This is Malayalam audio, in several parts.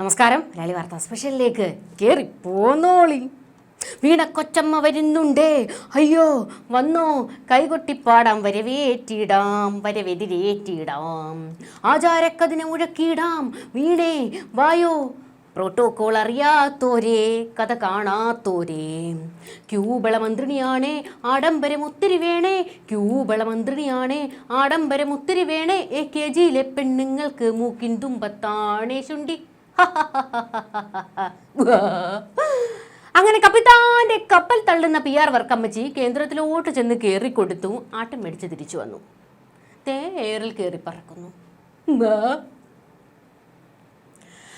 നമസ്കാരം. മലയാളി വാർത്താ സ്പെഷ്യലിലേക്ക് കയറി പോന്നോളി. വീണ കൊച്ചമ്മ വരുന്നുണ്ടേ. അയ്യോ വന്നോ. കൈകൊട്ടിപ്പാടാം വരവേറ്റിടാം വരവെതിരേറ്റിടാം. ആചാരക്കതിനെ മുഴക്കിയിടാം. വീണേ വായോ. പ്രോട്ടോകോൾ അറിയാത്തോരേ കഥ കാണാത്തോരേ. ക്യൂബള മന്ത്രിണിയാണേ ആഡംബരം ഒത്തിരി വേണേ. ക്യൂബള മന്ത്രിണിയാണേ ആഡംബരം ഒത്തിരി വേണേ. എ കെ ജിയിലെ പെണ്ണുങ്ങൾക്ക് മൂക്കിൻ തുമ്പത്താണേ ചുണ്ടി. അങ്ങനെ കപ്പിത്താന്റെ കപ്പൽ തള്ളുന്ന പി ആർ വർക്കമ്മച്ചി കേന്ദ്രത്തിലോട്ട് ചെന്ന് കയറിക്കൊടുത്തു ആട്ടം മേടിച്ച് തിരിച്ചു വന്നു. തേ എയറിൽ കയറി പറക്കുന്നു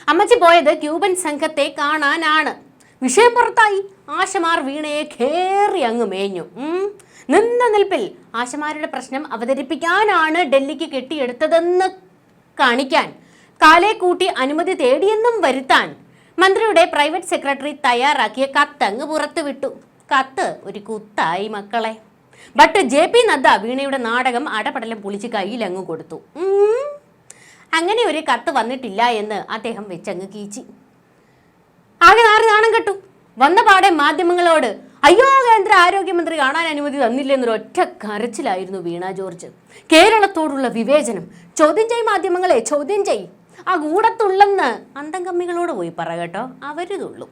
അമ്മച്ചി പോയത് ക്യൂബൻ സംഘത്തെ കാണാനാണ്. വിഷയം പുറത്തായി. ആശമാർ വീണയെ കേറി അങ്ങ് മേഞ്ഞു. നിന്ന നിൽപ്പിൽ ആശമാരുടെ പ്രശ്നം അവതരിപ്പിക്കാനാണ് ഡൽഹിക്ക് കെട്ടിയെടുത്തതെന്ന് കാണിക്കാൻ കാലെ കൂട്ടി അനുമതി തേടിയെന്നും വരുത്താൻ മന്ത്രിയുടെ പ്രൈവറ്റ് സെക്രട്ടറി തയ്യാറാക്കിയ കത്തങ്ങ് പുറത്തുവിട്ടു. കത്ത് ഒരു കുത്തായി മക്കളെ. ബട്ട് ജെ പി നദ്ദ വീണയുടെ നാടകം അടപടലം പൊളിച്ച് കയ്യിൽ അങ്ങ് കൊടുത്തു. അങ്ങനെ ഒരു കത്ത് വന്നിട്ടില്ല എന്ന് അദ്ദേഹം വെച്ചങ്ങ് കീച്ചി. ആകെ നാറി നാണം കെട്ടു. വന്ന പാടെ മാധ്യമങ്ങളോട് അയ്യോ കേന്ദ്ര ആരോഗ്യമന്ത്രി കാണാൻ അനുമതി തന്നില്ലെന്നൊരു ഒറ്റ കരച്ചിലായിരുന്നു വീണ ജോർജ്. കേരളത്തോടുള്ള വിവേചനം. ചോദ്യം ചെയ് മാധ്യമങ്ങളെ ചോദ്യം ചെയ്. ആ കൂടത്തുള്ളെന്ന് അന്തംകമ്മികളോട് പോയി പറ കേട്ടോ. അവരിതുള്ളൂ.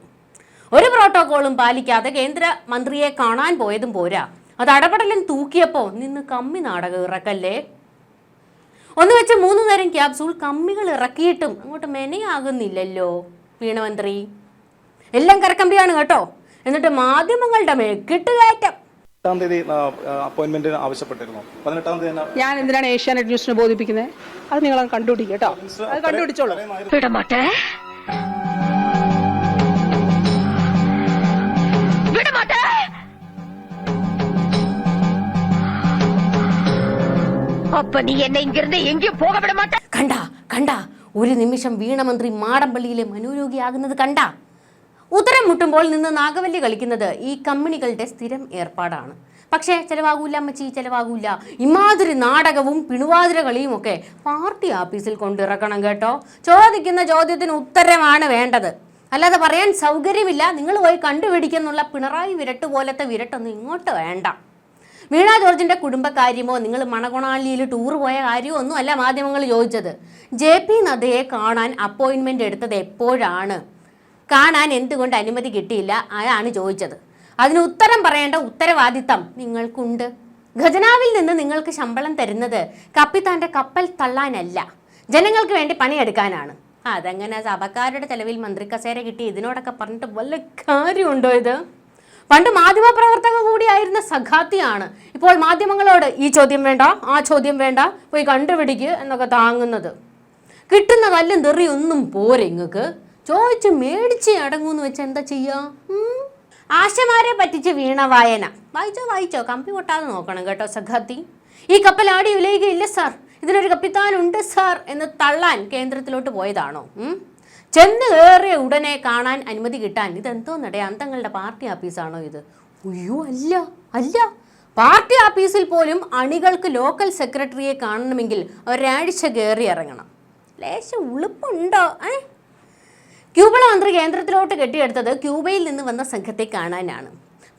ഒരു പ്രോട്ടോകോളും പാലിക്കാതെ കേന്ദ്ര മന്ത്രിയെ കാണാൻ പോയതും പോരാ. അത് അടപടലം തൂക്കിയപ്പോ നിന്ന് കമ്മി നാടകം ഇറക്കല്ലേ? ഒന്ന് വെച്ച് മൂന്ന് നേരം ക്യാപ്സൂൾ കമ്മികൾ ഇറക്കിയിട്ടും അങ്ങോട്ട് മെനയാകുന്നില്ലല്ലോ വീണമന്ത്രി എല്ലാം കരക്കമ്പിയാണ് കേട്ടോ. എന്നിട്ട് മാധ്യമങ്ങളുടെ മെക്കിട്ട് കയറ്റം പതിനെട്ടാം തീയതി അപ്പോയിന്റ്മെന്റ് ആവശ്യപ്പെട്ടിരുന്നു. പതിനെട്ടാം തീയതി ഞാൻ എന്തിനാണ് ഏഷ്യാനെറ്റ് ന്യൂസിനെ ബോധിപ്പിക്കുന്നത് അത് നിങ്ങൾ കണ്ടുപിടിക്കുക കേട്ടോ. അത് കണ്ടുപിടിച്ചോളൂ. വിടമാട്ടെ. വിടമാട്ടെ. ഒരു നിമിഷം വീണമന്ത്രി മാടമ്പള്ളിയിലെ മനോരോഗിയാകുന്നത് കണ്ടാ. ഉത്തരം മുട്ടുമ്പോൾ നിന്ന് നാഗവല്ലി കളിക്കുന്നത് ഈ കമ്പനികളുടെ സ്ഥിരം ഏർപ്പാടാണ്. പക്ഷേ ചിലവാകൂല അമ്മച്ചി ചിലവാകൂല. ഇമാതിരി നാടകവും പിണുവാതിര കളിയും ഒക്കെ പാർട്ടി ഓഫീസിൽ കൊണ്ടിറക്കണം കേട്ടോ. ചോദിക്കുന്ന ചോദ്യത്തിന് ഉത്തരമാണ് വേണ്ടത്. അല്ലാതെ പറയാൻ സൗകര്യമില്ല. നിങ്ങൾ പോയി കണ്ടുപിടിക്കുന്നുള്ള പിണറായി വിരട്ട് പോലത്തെ വിരട്ടൊന്നും ഇങ്ങോട്ട് വേണ്ട. വീണ ജോർജിന്റെ കുടുംബക്കാര്യമോ നിങ്ങൾ മണകൊണാലിയിൽ ടൂർ പോയ കാര്യമോ ഒന്നും അല്ല മാധ്യമങ്ങൾ ചോദിച്ചത്. ജെ പി നദ്ദയെ കാണാൻ അപ്പോയിൻമെന്റ് എടുത്തത് എപ്പോഴാണ്? കാണാൻ എന്തുകൊണ്ട് അനുമതി കിട്ടിയില്ല അതാണ് ചോദിച്ചത്. അതിന് ഉത്തരം പറയേണ്ട ഉത്തരവാദിത്തം നിങ്ങൾക്കുണ്ട്. ഖജനാവിൽ നിന്ന് നിങ്ങൾക്ക് ശമ്പളം തരുന്നത് കപ്പിത്താന്റെ കപ്പൽ തള്ളാനല്ല. ജനങ്ങൾക്ക് വേണ്ടി പണിയെടുക്കാനാണ്. അതെങ്ങനെ സഭക്കാരുടെ ചെലവിൽ മന്ത്രി കസേര കിട്ടി? ഇതിനോടൊക്കെ പറഞ്ഞിട്ട് വല്ല കാര്യമുണ്ടോ ഇത്? പണ്ട് മാധ്യമപ്രവർത്തക കൂടിയായിരുന്ന സഖാത്തിയാണ്. ഇപ്പോൾ മാധ്യമങ്ങളോട് ഈ ചോദ്യം വേണ്ട ആ ചോദ്യം വേണ്ട പോയി കണ്ടുപിടിക്കുക എന്നൊക്കെ താങ്ങുന്നത്. കിട്ടുന്ന കല്ലും തെറിയൊന്നും പോരെ ഇങ്ങക്ക്? ചോദിച്ച് മേടിച്ച് അടങ്ങൂന്ന് വെച്ചാൽ എന്താ ചെയ്യാ? ആശമാരെ പറ്റിച്ച് വീണ വായന. വായിച്ചോ വായിച്ചോ. കമ്പി പൊട്ടാതെ നോക്കണം കേട്ടോ സഖാത്തി. ഈ കപ്പൽ ആടി വിലയുകയില്ല സാർ. ഇതിനൊരു കപ്പിത്താനുണ്ട് സാർ എന്ന് തള്ളാൻ കേന്ദ്രത്തിലോട്ട് പോയതാണോ? ചെന്ന് കയറിയ ഉടനെ കാണാൻ അനുമതി കിട്ടാൻ ഇതെന്തോ നടേ? അന്തങ്ങളുടെ പാർട്ടി ആഫീസാണോ ഇത്? അയ്യോ അല്ല അല്ല. പാർട്ടി ആഫീസിൽ പോലും അണികൾക്ക് ലോക്കൽ സെക്രട്ടറിയെ കാണണമെങ്കിൽ ഒരാഴ്ച കയറി ഇറങ്ങണം. ലേശം ഉളുപ്പുണ്ടോ? ഏ? ക്യൂബള മന്ത്രി കേന്ദ്രത്തിലോട്ട് കെട്ടിയെടുത്തത് ക്യൂബയിൽ നിന്ന് വന്ന സംഘത്തെ കാണാനാണ്.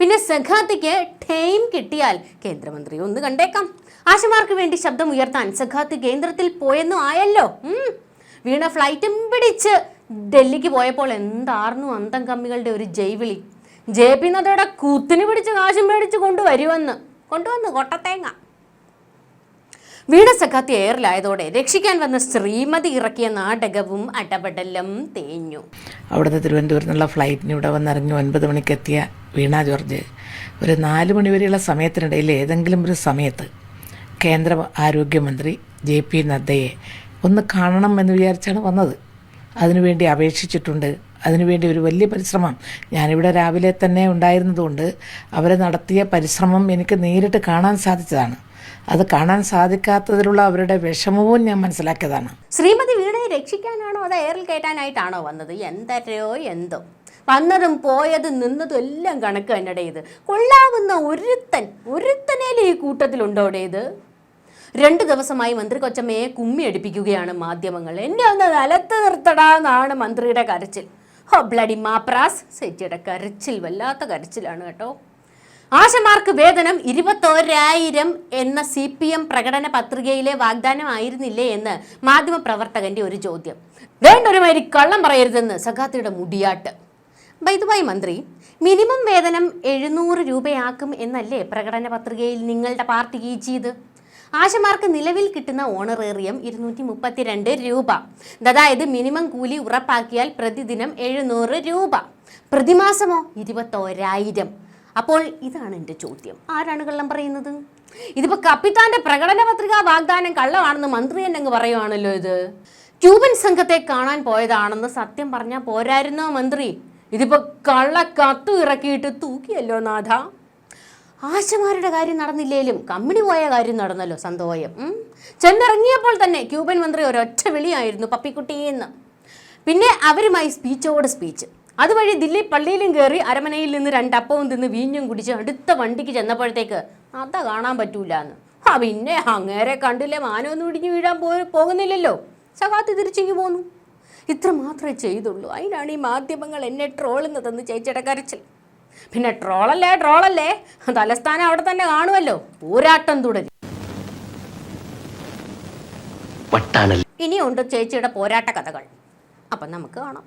പിന്നെ സഖാത്തിക്ക് ടൈം കിട്ടിയാൽ കേന്ദ്രമന്ത്രി ഒന്ന് കണ്ടേക്കാം. ആശമാർക്ക് വേണ്ടി ശബ്ദം ഉയർത്താൻ സഖാത്ത് കേന്ദ്രത്തിൽ പോയെന്നും ആയല്ലോ. വീണ ഫ്ലൈറ്റും പിടിച്ച് ഡൽഹിക്ക് പോയപ്പോൾ എന്താർന്നു അന്തം കമ്മികളുടെ ഒരു ജൈവിളി. ജെ പി നദ്ദയുടെ കൂത്തിന് പിടിച്ച് കാശും മേടിച്ച് കൊണ്ടുവരുമെന്ന്. കൊണ്ടുവന്ന് കൊട്ടത്തേങ്ങ. വീണ സഖാത്തി എയറിലായതോടെ രക്ഷിക്കാൻ വന്ന ശ്രീമതി ഇറക്കിയ നാടകവും അടപടലം തേഞ്ഞു. അവിടുന്ന് തിരുവനന്തപുരത്ത് നിന്നുള്ള ഫ്ലൈറ്റിന് ഇവിടെ വന്നിറങ്ങി ഒൻപത് മണിക്ക് എത്തിയ വീണ ജോർജ് ഒരു നാല് മണി വരെയുള്ള സമയത്തിനിടയിൽ ഏതെങ്കിലും ഒരു സമയത്ത് കേന്ദ്ര ആരോഗ്യമന്ത്രി ജെ പി നദ്ദയെ ഒന്ന് കാണണം എന്ന് വിചാരിച്ചാണ് വന്നത്. അതിനുവേണ്ടി അപേക്ഷിച്ചിട്ടുണ്ട്. അതിനുവേണ്ടി ഒരു വലിയ പരിശ്രമം. ഞാനിവിടെ രാവിലെ തന്നെ ഉണ്ടായിരുന്നതുകൊണ്ട് അവരെ നടത്തിയ പരിശ്രമം എനിക്ക് നേരിട്ട് കാണാൻ സാധിച്ചതാണ്. അത് കാണാൻ സാധിക്കാത്തതിലുള്ള അവരുടെ വിഷമവും ഞാൻ മനസ്സിലാക്കിയതാണ്. ശ്രീമതി വീണയെ രക്ഷിക്കാനാണോ അത് എയറിൽ കയറ്റാനായിട്ടാണോ വന്നത്? എന്തരോ എന്തോ. വന്നതും പോയതും നിന്നതും എല്ലാം കണക്ക് തന്നെടേ ഇത്. കൊള്ളാവുന്ന ഒരുത്തൻ ഒരുത്തനേലും ഈ കൂട്ടത്തിലുണ്ടോടെ ഇത്? രണ്ട് ദിവസമായി മന്ത്രി കൊച്ചമ്മയെ കുമ്മി അടിപ്പിക്കുകയാണ് മാധ്യമങ്ങൾ. എന്നെ ഒന്ന് നിലത്ത് നിർത്തടാന്നാണ് മന്ത്രിയുടെ കരച്ചിൽ. ഹോ ബ്ലഡി മാപ്രാസ്. സെറ്റിയുടെ കരച്ചിൽ വല്ലാത്ത കരച്ചിലാണ് കേട്ടോ. ആശമാർക്ക് വേതനം ഇരുപത്തോരായിരം എന്ന സി പി എം പ്രകടന പത്രികയിലെ വാഗ്ദാനമായിരുന്നില്ലേ എന്ന് മാധ്യമപ്രവർത്തകന്റെ ഒരു ചോദ്യം. വേണ്ടൊരുമാതിരി കള്ളം പറയരുതെന്ന് സഖാത്തിയുടെ മുടിയാട്ട്. ബൈതുബായ് മന്ത്രി മിനിമം വേതനം എഴുന്നൂറ് രൂപയാക്കും എന്നല്ലേ പ്രകടന പത്രികയിൽ നിങ്ങളുടെ പാർട്ടി കീച്ചിയത് ആശമാർക്ക് നിലവിൽ കിട്ടുന്ന ഓണറേറിയം ഇരുന്നൂറ്റി മുപ്പത്തിരണ്ട് രൂപ. അതായത് മിനിമം കൂലി ഉറപ്പാക്കിയാൽ പ്രതിദിനം എഴുന്നൂറ് രൂപ. പ്രതിമാസമോ? ഇരുപത്തോരായിരം. അപ്പോൾ ഇതാണ് എന്റെ ചോദ്യം. ആരാണ് കള്ളം പറയുന്നത്? ഇതിപ്പോ കപ്പിത്താന്റെ പ്രകടന പത്രികാ വാഗ്ദാനം കള്ളമാണെന്ന് മന്ത്രി തന്നെ അങ്ങ് പറയുവാണല്ലോ ഇത്. ക്യൂബൻ സംഘത്തെ കാണാൻ പോയതാണെന്ന് സത്യം പറഞ്ഞാൽ പോരായിരുന്നോ മന്ത്രി? ഇതിപ്പോ കള്ള കത്തു ഇറക്കിയിട്ട് തൂക്കിയല്ലോ നാഥ. ആശമാരുടെ കാര്യം നടന്നില്ലേലും കമ്പനി പോയ കാര്യം നടന്നല്ലോ സന്തോയം. ചെന്നിറങ്ങിയപ്പോൾ തന്നെ ക്യൂബൻ മന്ത്രി ഒരൊറ്റ വിളിയായിരുന്നു പപ്പിക്കുട്ടിയെന്ന്. പിന്നെ അവരുമായി സ്പീച്ചോട് സ്പീച്ച് അതുവഴി ദില്ലി പള്ളിയിലും കയറി അരമനയിൽ നിന്ന് രണ്ടപ്പവും തിന്ന് വീഞ്ഞും കുടിച്ച് അടുത്ത വണ്ടിക്ക് ചെന്നപ്പോഴത്തേക്ക് അത കാണാൻ പറ്റൂല എന്ന് ആ പിന്നെ അങ്ങേരെ കണ്ടില്ലേ മാനമൊന്നും ഇടിഞ്ഞു വീഴാൻ പോ പോകുന്നില്ലല്ലോ. സഹാത്ത് തിരിച്ചിങ്ങി പോന്നു. ഇത്ര മാത്രമേ ചെയ്തുള്ളൂ. അതിനാണ് ഈ മാധ്യമങ്ങൾ എന്നെ ട്രോളുന്നതെന്ന് ചേച്ചിയുടെ കരച്ചിൽ. പിന്നെ ട്രോളല്ലേ ട്രോളല്ലേ? തലസ്ഥാനം അവിടെ തന്നെ കാണുമല്ലോ. പോരാട്ടം തുടരും. ഇനിയുണ്ട് ചേച്ചിയുടെ പോരാട്ട കഥകൾ. അപ്പം നമുക്ക് കാണാം.